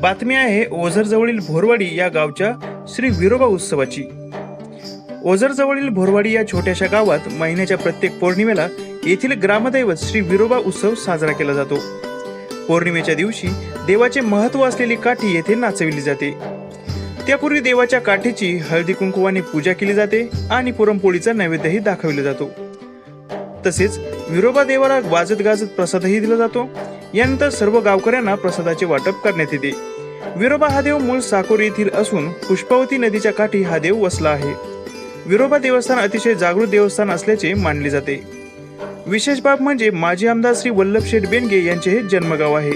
बातमी आहे ओझरजवळील भोरवाडी या गावच्या श्री विरोबा उत्सवाची. ओझरजवळील भोरवाडी या छोट्याशा गावात महिन्याच्या प्रत्येक पौर्णिमेला येथील ग्रामदैवत श्री विरोबा उत्सव साजरा केला जातो. पौर्णिमेच्या दिवशी देवाचे महत्त्व असलेली काठी येथे नाचविली जाते. त्यापूर्वी देवाच्या काठीची हळदी कुंकुवाने पूजा केली जाते आणि पुरणपोळीचा नैवेद्यही दाखविला जातो. तसेच विरोबा देवाला वाजत गाजत प्रसादही दिला जातो. यानंतर सर्व गावकऱ्यांना प्रसादाचे वाटप करण्यात येते. विरोबा हा देव मूळ साकोरी येथील असून पुष्पावती नदीच्या काठी हा देव वसला आहे. विरोबा देवस्थान अतिशय जागृत देवस्थान असल्याचे मानले जाते. विशेष बाब म्हणजे माजी आमदार श्री वल्लभ शेठ बेनगे यांचे हे जन्मगाव आहे.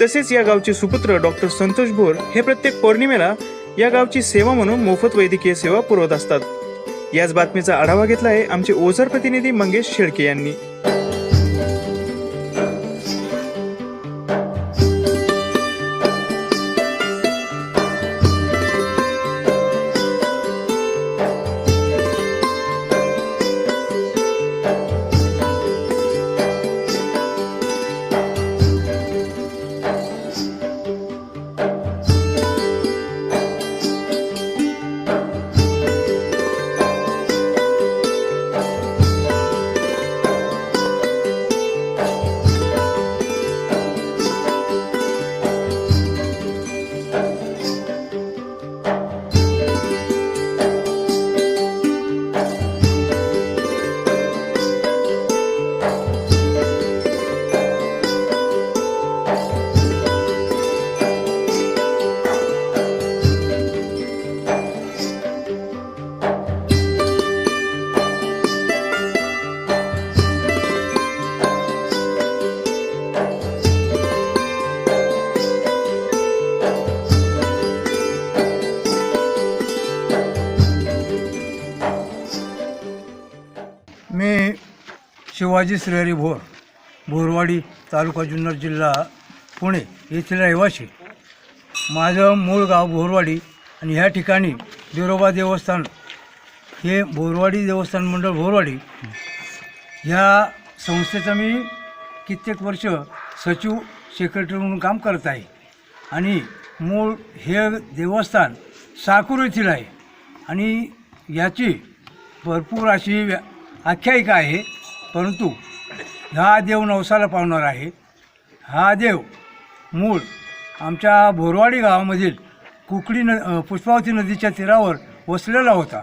तसेच या गावचे सुपुत्र डॉक्टर संतोष भोर हे प्रत्येक पौर्णिमेला या गावची सेवा म्हणून मोफत वैद्यकीय सेवा पुरवत असतात. याच बातमीचा आढावा घेतला आहे आमचे ओझर प्रतिनिधी मंगेश शेळके यांनी. शिवाजी श्रीहरी भोर भोरवाडी तालुका जुन्नर जिल्हा पुणे येथील रहिवासी. माझं मूळ गाव भोरवाडी आणि ह्या ठिकाणी बिरोबा देवस्थान हे भोरवाडी देवस्थान मंडळ भोरवाडी. ह्या संस्थेचं मी कित्येक वर्ष सचिव सेक्रेटरी म्हणून काम करत आहे. आणि मूळ हे देवस्थान साकूर येथील आहे. आणि याची भरपूर अशी व्या- आख्यायिका आहे. परंतु हा देव नवसाला पावणार आहे. हा देव मूळ आमच्या भोरवाडी गावामधील कुकडी न पुष्पावती नदीच्या तीरावर वसलेला होता.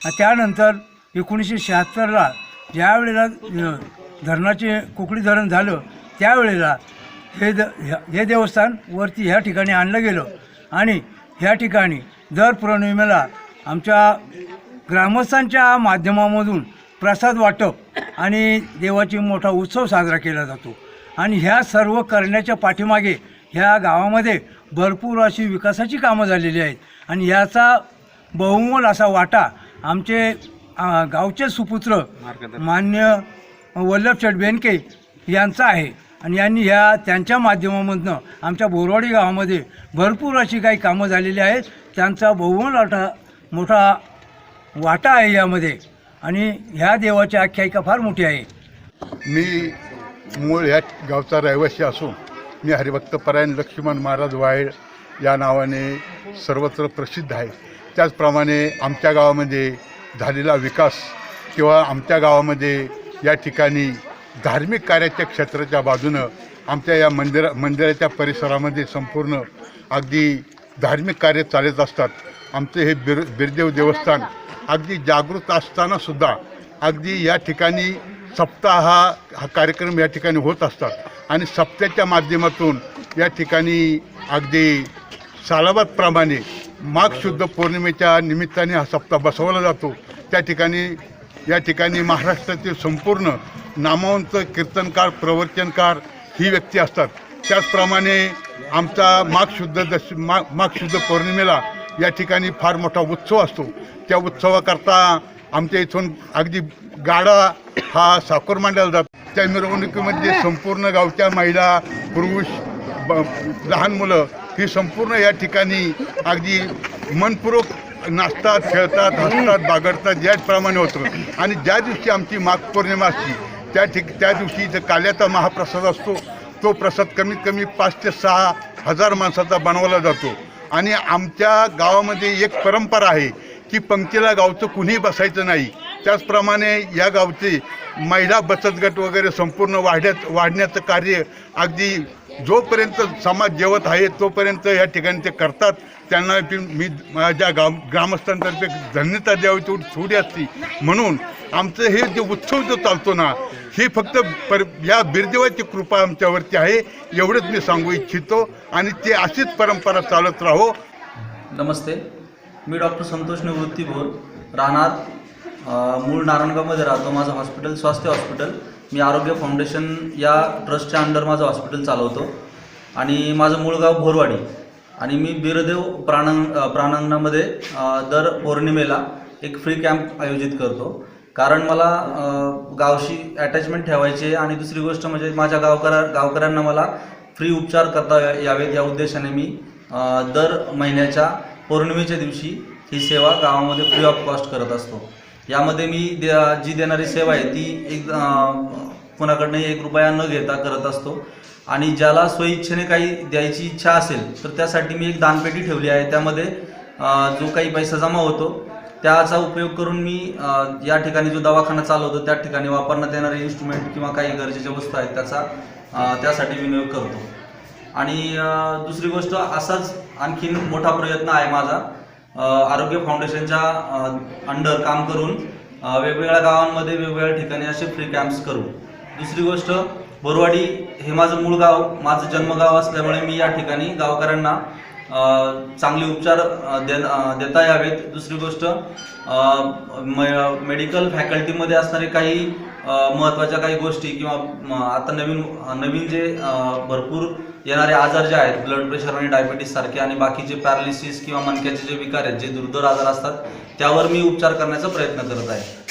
त्यानंतर एकोणीसशे शहात्तरला ज्या वेळेला धरणाचे कुकडी धरण झालं त्यावेळेला हे द हे देवस्थान वरती ह्या ठिकाणी आणलं गेलं. आणि ह्या ठिकाणी दर पौर्णिमेला आमच्या ग्रामस्थांच्या माध्यमामधून प्रसाद वाटप आणि देवाची मोठा उत्सव साजरा केला जातो. आणि ह्या सर्व करण्याच्या पाठीमागे ह्या गावामध्ये भरपूर अशी विकासाची कामं झालेली आहेत. आणि याचा बहुमोल असा वाटा आमचे गावचे सुपुत्र मान्य वल्लभ शेठ बेनके यांचा आहे. आणि यांनी ह्या त्यांच्या माध्यमामधनं आमच्या बोरवाडी गावामध्ये भरपूर अशी काही कामं झालेली आहेत. त्यांचा बहुमोल वाटा मोठा वाटा आहे यामध्ये. आणि ह्या देवाची आख्यायिका फार मोठी आहे. मी मूळ ह्या गावचा रहिवासी असून मी हरिभक्तपरायण लक्ष्मण महाराज वायळ या नावाने सर्वत्र प्रसिद्ध आहे. त्याचप्रमाणे आमच्या गावामध्ये झालेला विकास किंवा आमच्या गावामध्ये या ठिकाणी धार्मिक कार्याच्या क्षेत्राच्या बाजूनं आमच्या या मंदिरा मंदिराच्या परिसरामध्ये संपूर्ण अगदी धार्मिक कार्य चालत असतात. आमचे हे बिर बिरदेव देवस्थान अगदी जागृत असतानासुद्धा अगदी या ठिकाणी सप्ताह हा हा कार्यक्रम या ठिकाणी होत असतात. आणि सप्त्याच्या माध्यमातून या ठिकाणी अगदी सालाबादप्रमाणे माघ शुद्ध पौर्णिमेच्या निमित्ताने हा सप्ताह बसवला जातो. त्या ठिकाणी या ठिकाणी महाराष्ट्रातील संपूर्ण नामवंत कीर्तनकार प्रवचनकार ही व्यक्ती असतात. त्याचप्रमाणे आमचा माघ शुद्ध दश मा माघ शुद्ध पौर्णिमेला या ठिकाणी फार मोठा उत्सव असतो. त्या उत्सवाकरता आमच्या इथून अगदी गाडा हा साखर मांडला जातो. त्या मिरवणुकीमध्ये संपूर्ण गावच्या महिला पुरुष ब लहान मुलं ही संपूर्ण या ठिकाणी अगदी मनपूर्वक नाचतात खेळतात हसतात बागडतात याचप्रमाणे होतं. आणि ज्या दिवशी आमची माघ पौर्णिमा असते त्या ठिक त्या दिवशी इथं काल्याचा महाप्रसाद असतो. तो प्रसाद कमीत कमी पाच ते सहा हजार माणसाचा बनवला जातो. आणि आमच्या गावामध्ये एक परंपरा आहे की पंक्तीला गावचं कुणीही बसायचं नाही. त्याचप्रमाणे या गावचे महिला बचत गट वगैरे संपूर्ण वाढण्यात वाढण्याचं कार्य अगदी जोपर्यंत समाज जेवत आहे तोपर्यंत या ठिकाणी ते करतात. त्यांना ती मी माझ्या गाव ग्रामस्थांतर्फे धन्यता द्यावी तेवढी थोडी असती. म्हणून आमचं हे जे उत्सव जो चालतो ना हे फक्त पर या बिरदेवाची कृपा आमच्यावरती आहे एवढंच मी सांगू इच्छितो. आणि ते अशीच परंपरा चालत राहो. नमस्ते. मी डॉक्टर संतोष निवृत्ती भोर राहणार मूळ नारायणगावमध्ये राहतो. माझं हॉस्पिटल स्वास्थ्य हॉस्पिटल मी आरोग्य फाउंडेशन या ट्रस्टच्या अंडर माझं हॉस्पिटल चालवतो. आणि माझं मूळ गाव भोरवाडी. आणि मी बिरदेव प्राणंग प्राणांगणामध्ये दर पौर्णिमेला एक फ्री कॅम्प आयोजित करतो. कारण मला गावशी अटॅचमेंट ठेवायची आहे. आणि दुसरी गोष्ट म्हणजे माझ्या गावकऱ्या गावकऱ्यांना मला फ्री उपचार करता या- यावेत या उद्देशाने मी दर महिन्याच्या पौर्णिमेच्या दिवशी ही सेवा गावामध्ये फ्री ऑफ कॉस्ट करत असतो. यामध्ये मी दे जी देणारी सेवा आहे ती एक अ, कुणाकडनंही एक रुपया न घेता करत असतो. आणि ज्याला स्वइच्छेने काही द्यायची इच्छा असेल तर त्यासाठी मी एक दानपेटी ठेवली आहे. त्यामध्ये जो काही पैसा जमा होतो त्याचा उपयोग करून मी या ठिकाणी जो दवाखाना चालवतो त्या ठिकाणी वापरण्यात येणारे इन्स्ट्रुमेंट किंवा काही गरजेच्या वस्तू आहेत त्याचा त्यासाठी विनियोग करतो. आणि दुसरी गोष्ट असाच आणखीन मोठा प्रयत्न आहे माझा. आरोग्य फाउंडेशनच्या अंडर काम करून वेगवेगळ्या गावांमध्ये वेगवेगळ्या ठिकाणी असे फ्री कॅम्प्स करू. दुसरी गोष्ट बोरवाडी हे माझं मूळ गाव माझं जन्मगाव असल्यामुळे मी या ठिकाणी गावकऱ्यांना चांगले उपचार दे देता यावेत. दुसरी गोष्ट म- मेडिकल फॅकल्टीमध्ये असणारे काही महत्त्वाच्या काही गोष्टी किंवा आता नवीन नवीन जे भरपूर येणारे आजार जे आहेत ब्लड प्रेशर आणि डायबिटीस सारखे आणि बाकीचे पॅरालिसिस किंवा मणक्याचे जे विकार आहेत जे दुर्धर आजार असतात त्यावर मी उपचार करण्याचा प्रयत्न करत आहे.